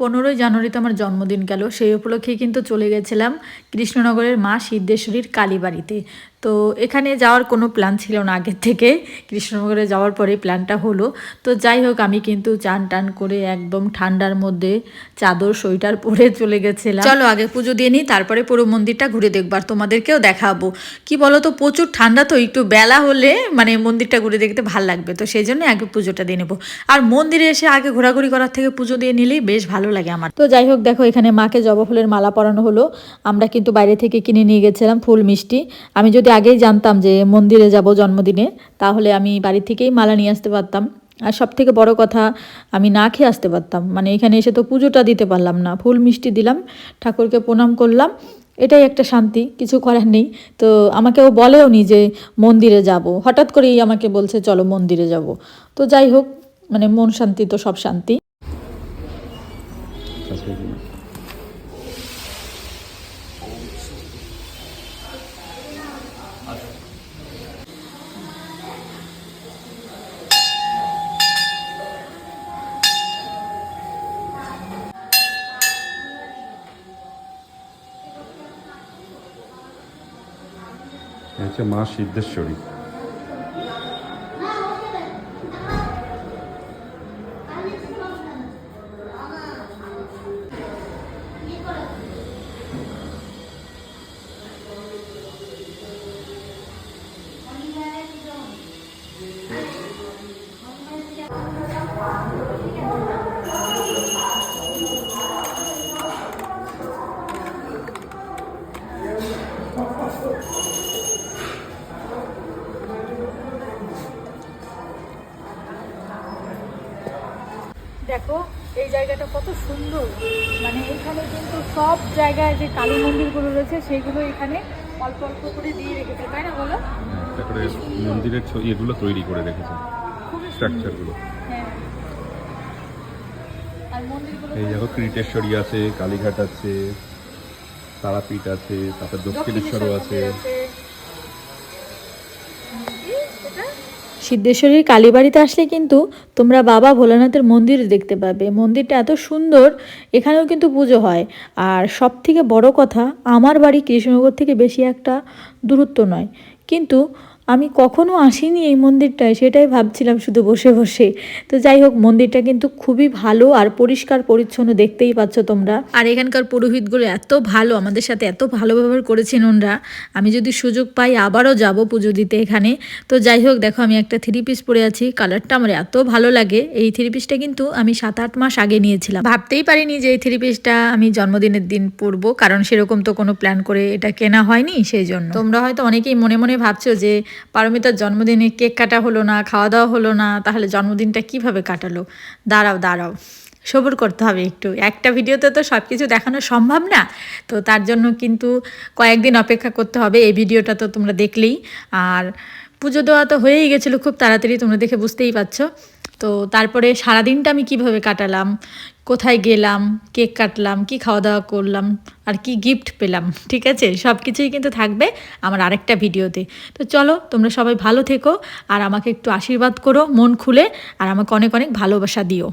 পনেরোই জানুয়ারিতে আমার জন্মদিন গেল। সেই উপলক্ষে কিন্তু চলে গেছিলাম কৃষ্ণনগরের মা সিদ্ধেশ্বরীর কালীবাড়িতে। তো এখানে যাওয়ার কোনো প্ল্যান ছিল না আগের থেকে। কৃষ্ণনগরে যাওয়ার পরে প্ল্যানটা হলো। তো যাই হোক আমি কিন্তু চান টান করে একদম ঠান্ডার মধ্যে চাদর সোয়েটার পরে চলে গেছিলাম। চলো আগে পুজো দিয়ে নিই তারপরে পুরো মন্দিরটা ঘুরে দেখব আর তোমাদেরকেও দেখাবো। কি বলো তো প্রচুর ঠান্ডা তো একটু বেলা হলে মানে মন্দিরটা ঘুরে দেখতে ভালো লাগবে। তো সেই জন্য আগে পুজোটা দিয়ে নেব। আর মন্দিরে এসে আগে ঘোরাঘুরি করার থেকে পুজো দিয়ে নিলেই বেশ ভালো লাগে আমার। তো যাই হোক দেখো এখানে মাকে জবা ফুলের মালা পরানো হলো। আমরা কিন্তু বাইরে থেকে কিনে নিয়ে গেছিলাম ফুল মিষ্টি। আমি যদি আগেই জানতাম যে মন্দিরে যাব জন্মদিনে, তাহলে আমি বাড়ি থেকেই মালা নিয়ে আসতে পারতাম। আর সব থেকে বড় কথা, আমি না খেয়ে আসতে পারতাম। মানে এখানে এসে তো পুজোটা দিতে পারলাম না। ফুল মিষ্টি দিলাম, ঠাকুরকে প্রণাম করলাম। এটাই একটা শান্তি, কিছু করার নেই। তো আমাকে ও বলেও নি যে মন্দিরে যাব। হঠাৎ করেই আমাকে বলছে, চলো মন্দিরে যাব। তো যাই হোক মানে মন শান্তি তো সব শান্তি। হচ্ছে মা সিদ্ধেশ্বরী। দেখো এই জায়গাটা কত সুন্দর। মানে এখানে কিন্তু সব জায়গায় যে কালী মন্দিরগুলো রয়েছে সেগুলো এখানে অল্প অল্প করে দিয়ে রেখেছে তাই না বলো? তারপরে মন্দিরের ছ- ইয়েগুলো তৈরি করে রেখেছে স্ট্রাকচারগুলো। হ্যাঁ। এই দেখো ক্রিটেশ্বরী আছে কালীঘাট আছে তারাপীঠ আছে তারপর দক্ষিণেশ্বরও আছে। সিদ্ধেশ্বরীর কালীবাড়িতে আসলে কিন্তু তোমরা বাবা ভোলানাথের মন্দির দেখতে পাবে। মন্দিরটা এত সুন্দর, এখানেও কিন্তু পুজো হয়। আর সব থেকে বড় কথা, আমার বাড়ি কৃষ্ণনগর থেকে বেশি একটা দূরত্ব নয়। কিন্তু আমি কখনো আসিনি এই মন্দিরটায়, সেটাই ভাবছিলাম শুধু বসে বসে। তো যাই হোক, মন্দিরটা কিন্তু খুবই ভালো আর পরিষ্কার পরিচ্ছন্ন দেখতেই পাচ্ছ তোমরা। আর এখানকার পুরোহিতগুলো এত ভালো, আমাদের সাথে এত ভালো ব্যবহার করেছেন ওনরা। আমি যদি সুযোগ পাই আবারও যাব পুজো দিতে এখানে। তো যাই হোক, দেখো আমি একটা থ্রি পিস পরে আছি। কালারটা আমার এত ভালো লাগে। এই থ্রি পিসটা কিন্তু আমি সাত আট মাস আগে নিয়েছিলাম। ভাবতেই পারিনি যে এই থ্রি পিসটা আমি জন্মদিনের দিন পরবো, কারণ সেরকম তো কোনো প্ল্যান করে এটা কেনা হয়নি, সেই জন্য। তোমরা হয়তো অনেকেই মনে মনে ভাবছ যে পারমিতার জন্মদিনে কেক কাটা হলো না, খাওয়া দাওয়া হলো না, তাহলে জন্মদিনটা কীভাবে কাটালো? দাঁড়াও দাঁড়াও। সবর করতে হবে একটু। একটা ভিডিওতে তো সব কিছু দেখানো সম্ভব না, তো তার জন্য কিন্তু কয়েকদিন অপেক্ষা করতে হবে। এই ভিডিওটা তো তোমরা দেখলেই। আর পুজো দেওয়া তো হয়েই গেছিল, খুব তাড়াতাড়ি তোমরা দেখে বুঝতেই পারছ। তো তারপরে সারাদিনটা আমি কীভাবে কাটালাম? কোথায় গেলাম? কেক কাটলাম, কি খাওয়া দাওয়া করলাম, আর কি গিফট পেলাম, ঠিক আছে? সব কিছুই কিন্তু থাকবে আমার আরেকটা ভিডিওতে। তো চলো, তোমরা সবাই ভালো থেকো, আর আমাকে একটু আশীর্বাদ করো মন খুলে, আর আমাকে অনেক অনেক ভালোবাসা দিও।